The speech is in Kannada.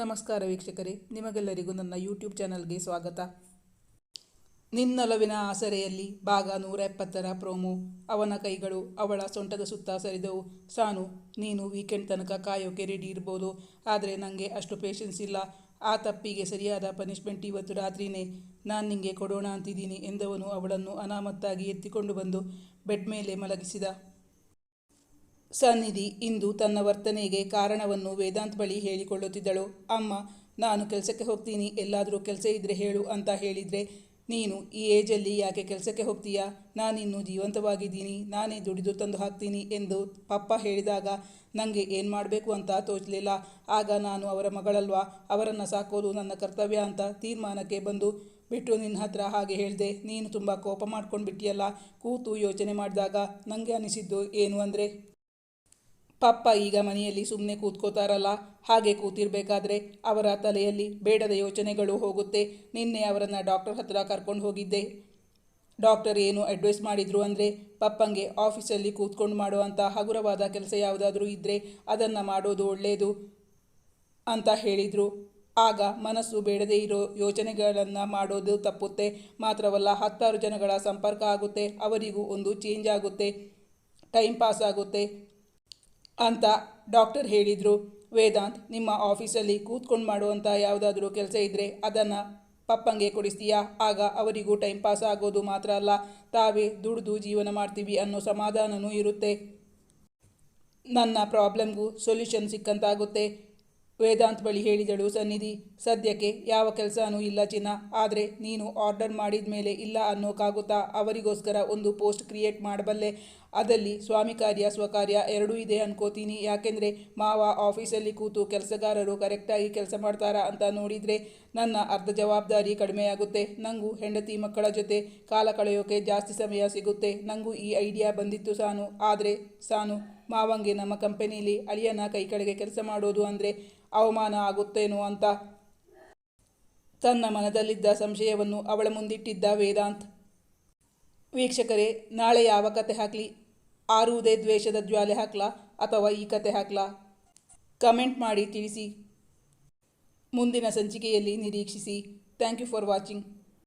ನಮಸ್ಕಾರ ವೀಕ್ಷಕರೇ, ನಿಮಗೆಲ್ಲರಿಗೂ ನನ್ನ ಯೂಟ್ಯೂಬ್ ಚಾನಲ್ಗೆ ಸ್ವಾಗತ. ನಿನ್ನಲವಿನ ಆಸರೆಯಲ್ಲಿ ಭಾಗ ನೂರ ಎಪ್ಪತ್ತರ ಪ್ರೋಮೋ ಅವನ ಕೈಗಳು ಅವಳ ಸೊಂಟದ ಸುತ್ತ ಸರಿದವು. ಸಾನು, ನೀನು ವೀಕೆಂಡ್ ತನಕ ಕಾಯೋಕೆ ರೆಡಿ ಇರ್ಬೋದು. ಆದರೆ ನನಗೆ ಅಷ್ಟು ಪೇಷನ್ಸ್ ಇಲ್ಲ. ಆ ತಪ್ಪಿಗೆ ಸರಿಯಾದ ಪನಿಷ್ಮೆಂಟ್ ಇವತ್ತು ರಾತ್ರಿನೇ. ನಾನು ನಿಂಗೆ ಕೊಡೋಣ ಅಂತಿದ್ದೀನಿ ಎಂದವನು ಅವಳನ್ನು ಅನಾಮತ್ತಾಗಿ ಎತ್ತಿಕೊಂಡು ಬಂದು ಬೆಡ್ ಮೇಲೆ ಮಲಗಿಸಿದ. ಸನ್ನಿಧಿ ಇಂದು ತನ್ನ ವರ್ತನೆಗೆ ಕಾರಣವನ್ನು ವೇದಾಂತ್ ಬಳಿ ಹೇಳಿಕೊಳ್ಳುತ್ತಿದ್ದಳು. ಅಮ್ಮ, ನಾನು ಕೆಲಸಕ್ಕೆ ಹೋಗ್ತೀನಿ, ಎಲ್ಲಾದರೂ ಕೆಲಸ ಇದ್ದರೆ ಹೇಳು ಅಂತ ಹೇಳಿದರೆ, ನೀನು ಈ ಏಜಲ್ಲಿ ಯಾಕೆ ಕೆಲಸಕ್ಕೆ ಹೋಗ್ತೀಯಾ? ನಾನಿನ್ನೂ ಜೀವಂತವಾಗಿದ್ದೀನಿ, ನಾನೇ ದುಡಿದು ತಂದು ಹಾಕ್ತೀನಿ ಎಂದು ಪಪ್ಪ ಹೇಳಿದಾಗ ನನಗೆ ಏನು ಮಾಡಬೇಕು ಅಂತ ತೋಚಲಿಲ್ಲ. ಆಗ ನಾನು ಅವರ ಮಗಳಲ್ವಾ, ಅವರನ್ನು ಸಾಕೋದು ನನ್ನ ಕರ್ತವ್ಯ ಅಂತ ತೀರ್ಮಾನಕ್ಕೆ ಬಂದು ಬಿಟ್ಟು ನಿನ್ನ ಹತ್ರ ಹಾಗೆ ಹೇಳಿದೆ, ನೀನು ತುಂಬ ಕೋಪ ಮಾಡ್ಕೊಂಡು ಬಿಟ್ಟಿಯಲ್ಲ ಕೂತು ಯೋಚನೆ ಮಾಡಿದಾಗ ನನಗೆ ಅನಿಸಿದ್ದು ಏನು ಅಂದರೆ ಪಪ್ಪ ಈಗ ಮನೆಯಲ್ಲಿ ಸುಮ್ಮನೆ ಕೂತ್ಕೋತಾರಲ್ಲ, ಹಾಗೆ ಕೂತಿರ್ಬೇಕಾದ್ರೆ ಅವರ ತಲೆಯಲ್ಲಿ ಬೇಡದ ಯೋಚನೆಗಳು ಹೋಗುತ್ತೆ. ನಿನ್ನೆ ಅವರನ್ನು ಡಾಕ್ಟರ್ ಹತ್ರ ಕರ್ಕೊಂಡು ಹೋಗಿದ್ದೆ. ಡಾಕ್ಟರ್ ಏನು ಅಡ್ವೈಸ್ ಮಾಡಿದರು ಅಂದರೆ, ಪಪ್ಪಂಗೆ ಆಫೀಸಲ್ಲಿ ಕೂತ್ಕೊಂಡು ಮಾಡುವಂಥ ಹಗುರವಾದ ಕೆಲಸ ಯಾವುದಾದ್ರೂ ಇದ್ದರೆ ಅದನ್ನು ಮಾಡೋದು ಒಳ್ಳೆಯದು ಅಂತ ಹೇಳಿದರು. ಆಗ ಮನಸ್ಸು ಬೇಡದೇ ಇರೋ ಯೋಚನೆಗಳನ್ನು ಮಾಡೋದು ತಪ್ಪುತ್ತೆ. ಮಾತ್ರವಲ್ಲ ಹತ್ತಾರು ಜನಗಳ ಸಂಪರ್ಕ ಆಗುತ್ತೆ, ಅವರಿಗೂ ಒಂದು ಚೇಂಜ್ ಆಗುತ್ತೆ. ಟೈಮ್ ಪಾಸ್ ಆಗುತ್ತೆ. ಅಂತ ಡಾಕ್ಟರ್ ಹೇಳಿದರು. ವೇದಾಂತ್, ನಿಮ್ಮ ಆಫೀಸಲ್ಲಿ ಕೂತ್ಕೊಂಡು ಮಾಡುವಂಥ ಯಾವುದಾದ್ರೂ ಕೆಲಸ ಇದ್ದರೆ ಅದನ್ನು ಪಪ್ಪಂಗೆ ಕೊಡಿಸ್ತೀಯಾ? ಆಗ ಅವರಿಗೂ ಟೈಮ್ ಪಾಸ್ ಆಗೋದು ಮಾತ್ರ ಅಲ್ಲ. ತಾವೇ ದುಡಿದು ಜೀವನ ಮಾಡ್ತೀವಿ ಅನ್ನೋ ಸಮಾಧಾನವೂ ಇರುತ್ತೆ. ನನ್ನ ಪ್ರಾಬ್ಲಮ್ಗೂ ಸೊಲ್ಯೂಷನ್ ಸಿಕ್ಕಂತಾಗುತ್ತೆ. ವೇದಾಂತ್ ಬಳಿ ಹೇಳಿದಳು ಸನ್ನಿಧಿ ಸದ್ಯಕ್ಕೆ ಯಾವ ಕೆಲಸನೂ ಇಲ್ಲ ಚಿನ್ನ, ಆದರೆ ನೀನು ಆರ್ಡರ್ ಮಾಡಿದ ಮೇಲೆ ಇಲ್ಲ ಅನ್ನೋಕ್ಕಾಗುತ್ತಾ ಅವರಿಗೋಸ್ಕರ ಒಂದು ಪೋಸ್ಟ್ ಕ್ರಿಯೇಟ್ ಮಾಡಬಲ್ಲೆ. ಅದಲ್ಲಿ ಸ್ವಾಮಿ ಕಾರ್ಯ, ಸ್ವಕಾರ್ಯ ಎರಡೂ ಇದೆ ಅನ್ಕೋತೀನಿ. ಯಾಕೆಂದರೆ ಮಾವ ಆಫೀಸಲ್ಲಿ ಕೂತು ಕೆಲಸಗಾರರು ಕರೆಕ್ಟಾಗಿ ಕೆಲಸ ಮಾಡ್ತಾರಾ ಅಂತ ನೋಡಿದರೆ ನನ್ನ ಅರ್ಧ ಜವಾಬ್ದಾರಿ ಕಡಿಮೆಯಾಗುತ್ತೆ. ನನಗೂ ಹೆಂಡತಿ ಮಕ್ಕಳ ಜೊತೆ ಕಾಲ ಕಳೆಯೋಕೆ ಜಾಸ್ತಿ ಸಮಯ ಸಿಗುತ್ತೆ. ನನಗೂ ಈ ಐಡಿಯಾ ಬಂದಿತ್ತು ಸಾನು. ಆದರೆ ಸಾನು, ಮಾವಂಗೆ ನಮ್ಮ ಕಂಪನಿಲಿ ಅಳಿಯನ ಕೈ ಕೆಲಸ ಮಾಡೋದು ಅಂದರೆ ಅವಮಾನ ಆಗುತ್ತೇನೋ ಅಂತ ತನ್ನ ಮನದಲ್ಲಿದ್ದ ಸಂಶಯವನ್ನು ಅವಳ ಮುಂದಿಟ್ಟಿದ್ದ ವೇದಾಂತ್. ವೀಕ್ಷಕರೇ, ನಾಳೆ ಯಾವ ಕತೆ ಹಾಕಲಿ? ಆರುವುದೇ ದ್ವೇಷದ ಜ್ವಾಲೆ ಹಾಕ್ಲಾ ಅಥವಾ ಈ ಕತೆ ಹಾಕ್ಲಾ? ಕಮೆಂಟ್ ಮಾಡಿ ತಿಳಿಸಿ. ಮುಂದಿನ ಸಂಚಿಕೆಯಲ್ಲಿ ನಿರೀಕ್ಷಿಸಿ. Thank you for watching.